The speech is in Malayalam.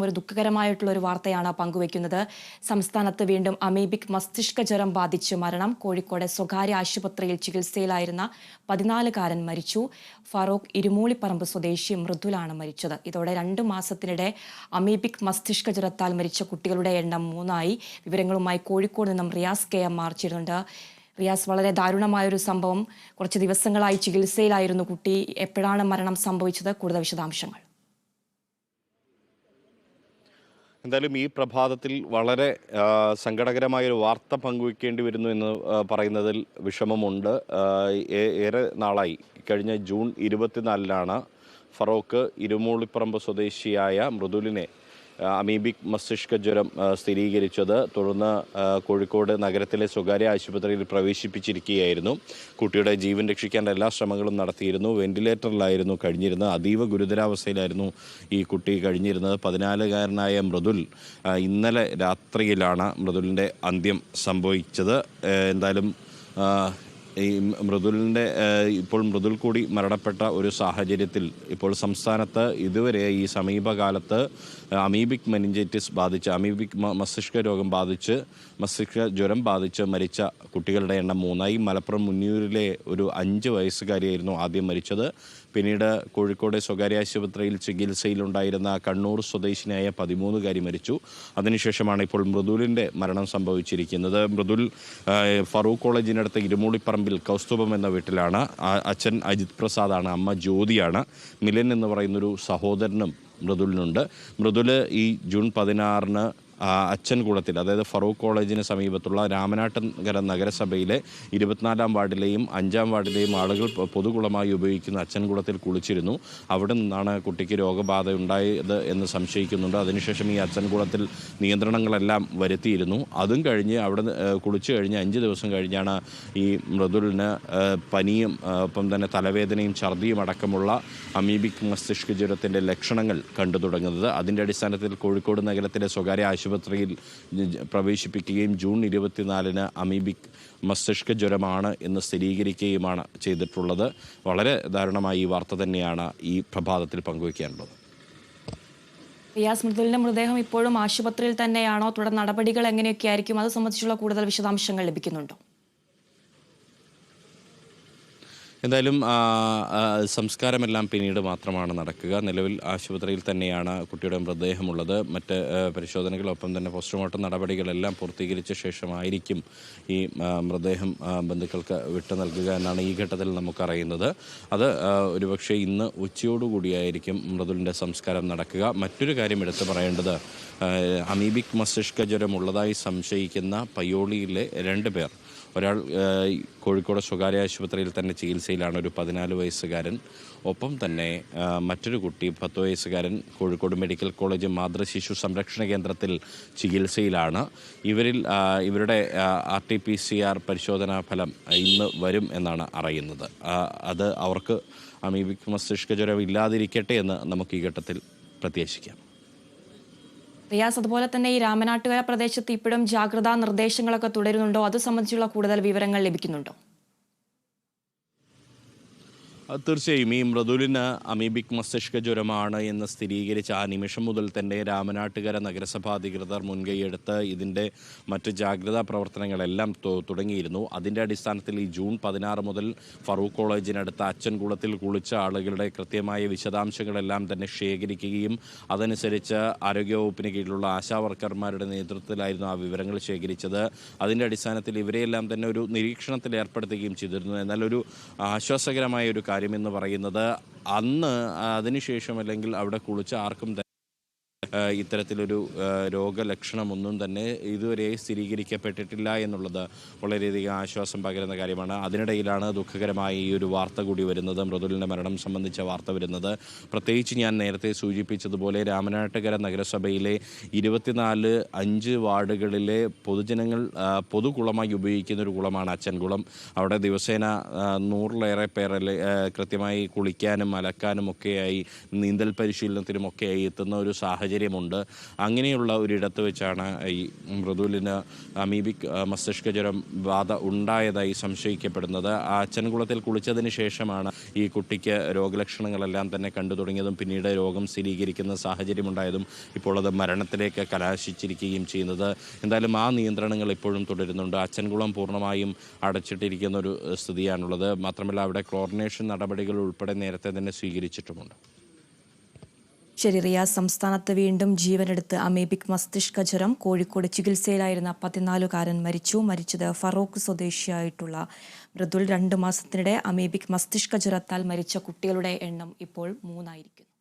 ഒരു ദുഃഖകരമായിട്ടുള്ള ഒരു വാർത്തയാണ് പങ്കുവയ്ക്കുന്നത്. സംസ്ഥാനത്ത് വീണ്ടും അമീബിക് മസ്തിഷ്ക ജ്വരം ബാധിച്ച് മരണം. കോഴിക്കോട് സ്വകാര്യ ആശുപത്രിയിൽ ചികിത്സയിലായിരുന്ന പതിനാലുകാരൻ മരിച്ചു. ഫറൂഖ് ഇരുമൂളിപ്പറമ്പ് സ്വദേശി മൃദുലാണ് മരിച്ചത്. ഇതോടെ രണ്ട് മാസത്തിനിടെ അമീബിക് മസ്തിഷ്ക ജ്വരത്താൽ മരിച്ച കുട്ടികളുടെ എണ്ണം മൂന്നായി. വിവരങ്ങളുമായി കോഴിക്കോട് നിന്നും റിയാസ് കെ എം മാർച്ചിരുന്നുണ്ട് റിയാസ് വളരെ ദാരുണമായൊരു സംഭവം. കുറച്ച് ദിവസങ്ങളായി ചികിത്സയിലായിരുന്നു കുട്ടി. എപ്പോഴാണ് മരണം സംഭവിച്ചത്? കൂടുതൽ വിശദാംശങ്ങൾ. എന്തായാലും ഈ പ്രഭാതത്തിൽ വളരെ സങ്കടകരമായ ഒരു വാർത്ത പങ്കുവെക്കേണ്ടി വരുന്നു എന്ന് പറയുന്നതിൽ വിഷമമുണ്ട്. ഏറെ നാളായി. കഴിഞ്ഞ ജൂൺ ഇരുപത്തിനാലിനാണ് ഫറോക്ക് ഇരുമൂളിപ്പറമ്പ് സ്വദേശിയായ മൃദുലിനെ അമീബിക് മസ്തിഷ്ക ജ്വരം സ്ഥിരീകരിച്ചത് തുടർന്ന് കോഴിക്കോട് നഗരത്തിലെ സ്വകാര്യ ആശുപത്രിയിൽ പ്രവേശിപ്പിച്ചിരിക്കുകയായിരുന്നു. കുട്ടിയുടെ ജീവൻ രക്ഷിക്കാൻ എല്ലാ ശ്രമങ്ങളും നടത്തിയിരുന്നു. വെന്റിലേറ്ററിലായിരുന്നു കഴിഞ്ഞിരുന്നത്. അതീവ ഗുരുതരാവസ്ഥയിലായിരുന്നു ഈ കുട്ടി കഴിഞ്ഞിരുന്നത്. പതിനാലുകാരനായ മൃദുൽ ഇന്നലെ രാത്രിയിലാണ് മൃദുലിന്റെ അന്ത്യം സംഭവിച്ചത്. എന്തായാലും ഈ മൃദുലിന്റെ ഇപ്പോൾ മൃദുൽ കൂടി മരണപ്പെട്ട ഒരു സാഹചര്യത്തിൽ ഇപ്പോൾ സംസ്ഥാനത്ത് ഇതുവരെ ഈ സമീപകാലത്ത് അമീബിക് മെനിഞ്ചൈറ്റിസ് ബാധിച്ച് അമീബിക് മസ്തിഷ്ക രോഗം ബാധിച്ച് മസ്തിഷ്ക ജ്വരം ബാധിച്ച് മരിച്ച കുട്ടികളുടെ എണ്ണം മൂന്നായി. മലപ്പുറം മുന്നൂരിലെ ഒരു അഞ്ച് വയസ്സുകാരിയായിരുന്നു ആദ്യം മരിച്ചത്. പിന്നീട് കോഴിക്കോട് സ്വകാര്യ ആശുപത്രിയിൽ ചികിത്സയിലുണ്ടായിരുന്ന കണ്ണൂർ സ്വദേശിനിയായ പതിമൂന്നുകാരി മരിച്ചു. അതിനുശേഷമാണ് ഇപ്പോൾ മൃദുലിന്റെ മരണം സംഭവിച്ചിരിക്കുന്നത്. മൃദുൽ ഫറൂഖ് കോളേജിനടുത്ത് ഇരുമൂളിപ്പറമ്പിൽ കൗസ്തുഭം എന്ന വീട്ടിലാണ് അച്ഛൻ അജിത് പ്രസാദാണ് അമ്മ ജ്യോതിയാണ്. മിലൻ എന്ന് പറയുന്നൊരു സഹോദരനും മൃദുലിനുണ്ട്. മൃദുൽ ഈ ജൂൺ പതിനാറിന് ആ, അച്ചൻകുളത്തിൽ അതായത് ഫറൂഖ് കോളേജിന് സമീപത്തുള്ള രാമനാട്ടൻകര നഗരസഭയിലെ ഇരുപത്തിനാലാം വാർഡിലെയും അഞ്ചാം വാർഡിലെയും ആളുകൾ പൊതുകുളമായി ഉപയോഗിക്കുന്ന അച്ഛൻകുളത്തിൽ കുളിച്ചിരുന്നു. അവിടെ നിന്നാണ് കുട്ടിക്ക് രോഗബാധ ഉണ്ടായത് എന്ന് സംശയിക്കുന്നുണ്ട്. അതിനുശേഷം ഈ അച്ഛൻകുളത്തിൽ നിയന്ത്രണങ്ങളെല്ലാം വരുത്തിയിരുന്നു. അതും കഴിഞ്ഞ് അവിടെ കുളിച്ചു കഴിഞ്ഞ് അഞ്ച് ദിവസം കഴിഞ്ഞാണ് ഈ മൃദുലിന് പനിയും ഒപ്പം തന്നെ തലവേദനയും ഛർദിയും അടക്കമുള്ള അമീബിക് മസ്തിഷ്ക ജ്വരത്തിന്റെ ലക്ഷണങ്ങൾ കണ്ടു തുടങ്ങുന്നത്. അതിന്റെ അടിസ്ഥാനത്തിൽ കോഴിക്കോട് നഗരത്തിലെ സ്വകാര്യ ആശുപത്രിയിൽ പ്രവേശിപ്പിക്കുകയും ജൂൺ ഇരുപത്തിനാലിന് അമീബിക് മസ്തിഷ്ക ജ്വരമാണ് എന്ന് സ്ഥിരീകരിക്കുകയുമാണ് ചെയ്തിട്ടുള്ളത്. വളരെ ദാരുണമായ ഈ വാർത്ത തന്നെയാണ് ഈ പ്രഭാതത്തിൽ പങ്കുവയ്ക്കാനുള്ളത്. റിയാസ് മൃദുലിന്റെ മൃതദേഹം ഇപ്പോഴും ആശുപത്രിയിൽ തന്നെയാണോ? തുടർ നടപടികൾ എങ്ങനെയൊക്കെ ആയിരിക്കും അത് സംബന്ധിച്ചുള്ള കൂടുതൽ വിശദാംശങ്ങൾ ലഭിക്കുന്നുണ്ടോ. എന്തായാലും സംസ്കാരമെല്ലാം പിന്നീട് മാത്രമാണ് നടക്കുക. നിലവിൽ ആശുപത്രിയിൽ തന്നെയാണ് കുട്ടിയുടെ മൃതദേഹമുള്ളത്. മറ്റ് പരിശോധനകളൊപ്പം തന്നെ പോസ്റ്റ്മോർട്ടം നടപടികളെല്ലാം പൂർത്തീകരിച്ച ശേഷമായിരിക്കും ഈ മൃതദേഹം ബന്ധുക്കൾക്ക് വിട്ടു നൽകുക എന്നാണ് ഈ ഘട്ടത്തിൽ നമുക്കറിയുന്നത്. അത് ഒരുപക്ഷെ ഇന്ന് ഉച്ചയോടുകൂടിയായിരിക്കും മൃദുലിന്റെ സംസ്കാരം നടക്കുക. മറ്റൊരു കാര്യം എടുത്തു പറയേണ്ടത് അമീബിക് മസ്തിഷ്ക ജ്വരം ഉള്ളതായി സംശയിക്കുന്ന പയ്യോളിയിലെ രണ്ട് പേർ. ഒരാൾ കോഴിക്കോട് സ്വകാര്യ ആശുപത്രിയിൽ തന്നെ ചികിത്സയിലാണ് ഒരു പതിനാല് വയസ്സുകാരൻ. ഒപ്പം തന്നെ മറ്റൊരു കുട്ടി പത്ത് വയസ്സുകാരൻ കോഴിക്കോട് മെഡിക്കൽ കോളേജ് മാതൃശിശു സംരക്ഷണ കേന്ദ്രത്തിൽ ചികിത്സയിലാണ്. ഇവരിൽ ഇവരുടെ R T P C R പരിശോധനാ ഫലം ഇന്ന് വരും എന്നാണ് അറിയുന്നത്. അത് അവർക്ക് അമീബിക് മസ്തിഷ്ക ജ്വരം ഇല്ലാതിരിക്കട്ടെ എന്ന് നമുക്ക് ഈ ഘട്ടത്തിൽ പ്രത്യാശിക്കാം. റിയാസ് അതുപോലെ തന്നെ ഈ രാമനാട്ടുകര പ്രദേശത്ത് ഇപ്പോഴും ജാഗ്രതാ നിർദ്ദേശങ്ങളൊക്കെ തുടരുന്നുണ്ടോ? അത് സംബന്ധിച്ചുള്ള കൂടുതൽ വിവരങ്ങൾ ലഭിക്കുന്നുണ്ടോ? തീർച്ചയായും. ഈ മൃദുലിന് അമീബിക് മസ്തിഷ്ക ജ്വരമാണ് എന്ന് സ്ഥിരീകരിച്ച ആ നിമിഷം മുതൽ തന്നെ രാമനാട്ടുകര നഗരസഭാ അധികൃതർ മുൻകൈയെടുത്ത് ഇതിന്റെ മറ്റ് ജാഗ്രതാ പ്രവർത്തനങ്ങളെല്ലാം തുടങ്ങിയിരുന്നു. അതിന്റെ അടിസ്ഥാനത്തിൽ ഈ ജൂൺ പതിനാറ് മുതൽ ഫറൂഖ് കോളേജിനടുത്ത് അച്ചൻകുളത്തിൽ കുളിച്ച ആളുകളുടെ കൃത്യമായ വിശദാംശങ്ങളെല്ലാം തന്നെ ശേഖരിക്കുകയും അതനുസരിച്ച് ആരോഗ്യവകുപ്പിന് കീഴിലുള്ള ആശാവർക്കർമാരുടെ നേതൃത്വത്തിലായിരുന്നു ആ വിവരങ്ങൾ ശേഖരിച്ചത്. അതിന്റെ അടിസ്ഥാനത്തിൽ ഇവരെയെല്ലാം തന്നെ ഒരു നിരീക്ഷണത്തിൽ ഏർപ്പെടുത്തുകയും ചെയ്തിരുന്നു. എന്നാൽ ഒരു ആശ്വാസകരമായ ഒരു കാര്യമെന്ന് പറയുന്നത് അന്ന് അതിനുശേഷം അല്ലെങ്കിൽ അവിടെ കുളിച്ച് ആർക്കും ഇത്തരത്തിലൊരു രോഗലക്ഷണമൊന്നും തന്നെ ഇതുവരെ സ്ഥിരീകരിക്കപ്പെട്ടിട്ടില്ല എന്നുള്ളത് വളരെയധികം ആശ്വാസം പകരുന്ന കാര്യമാണ്. അതിനിടയിലാണ് ദുഃഖകരമായ ഈ ഒരു വാർത്ത കൂടി വരുന്നത്. മൃദുലിന്റെ മരണം സംബന്ധിച്ച വാർത്ത വരുന്നത്. പ്രത്യേകിച്ച് ഞാൻ നേരത്തെ സൂചിപ്പിച്ചതുപോലെ രാമനാട്ടുകര നഗരസഭയിലെ ഇരുപത്തിനാല് അഞ്ച് വാർഡുകളിലെ പൊതുജനങ്ങൾ പൊതുകുളമായി ഉപയോഗിക്കുന്ന ഒരു കുളമാണ് അച്ഛൻകുളം അവിടെ ദിവസേന നൂറിലേറെ പേർ കൃത്യമായി കുളിക്കാനും അലക്കാനും ഒക്കെയായി നീന്തൽ പരിശീലനത്തിനുമൊക്കെയായി എത്തുന്ന ഒരു സാഹചര്യം സാഹചര്യമുണ്ട് അങ്ങനെയുള്ള ഒരിടത്ത് വെച്ചാണ് ഈ മൃദുലിന് അമീബിക് ആ, മസ്തിഷ്ക ജ്വരം ബാധ ഉണ്ടായതായി സംശയിക്കപ്പെടുന്നത്. അച്ഛൻകുളത്തിൽ കുളിച്ചതിന് ശേഷമാണ് ഈ കുട്ടിക്ക് രോഗലക്ഷണങ്ങളെല്ലാം തന്നെ കണ്ടു തുടങ്ങിയതും പിന്നീട് രോഗം സ്ഥിരീകരിക്കുന്ന സാഹചര്യമുണ്ടായതും ഇപ്പോൾ അത് മരണത്തിലേക്ക് കലാശിച്ചിരിക്കുകയും ചെയ്യുന്നത്. എന്തായാലും ആ നിയന്ത്രണങ്ങൾ ഇപ്പോഴും തുടരുന്നുണ്ട്. അച്ഛൻകുളം പൂർണമായും അടച്ചിട്ടിരിക്കുന്ന ഒരു സ്ഥിതിയാണുള്ളത്. മാത്രമല്ല അവിടെ ക്ലോറിനേഷൻ നടപടികൾ ഉൾപ്പെടെ നേരത്തെ തന്നെ സ്വീകരിച്ചിട്ടുമുണ്ട്. റിയാസ് സംസ്ഥാനത്ത് വീണ്ടും ജീവനെടുത്ത് അമേബിക് മസ്തിഷ്ക ജ്വരം കോഴിക്കോട് ചികിത്സയിലായിരുന്ന പതിനാലുകാരൻ മരിച്ചു. മരിച്ചത് ഫറോക്ക് സ്വദേശിയായിട്ടുള്ള മൃദുൽ രണ്ട് മാസത്തിനിടെ അമേബിക് മസ്തിഷ്ക ജ്വരത്താൽ മരിച്ച കുട്ടികളുടെ എണ്ണം ഇപ്പോൾ മൂന്നായിരിക്കുന്നു.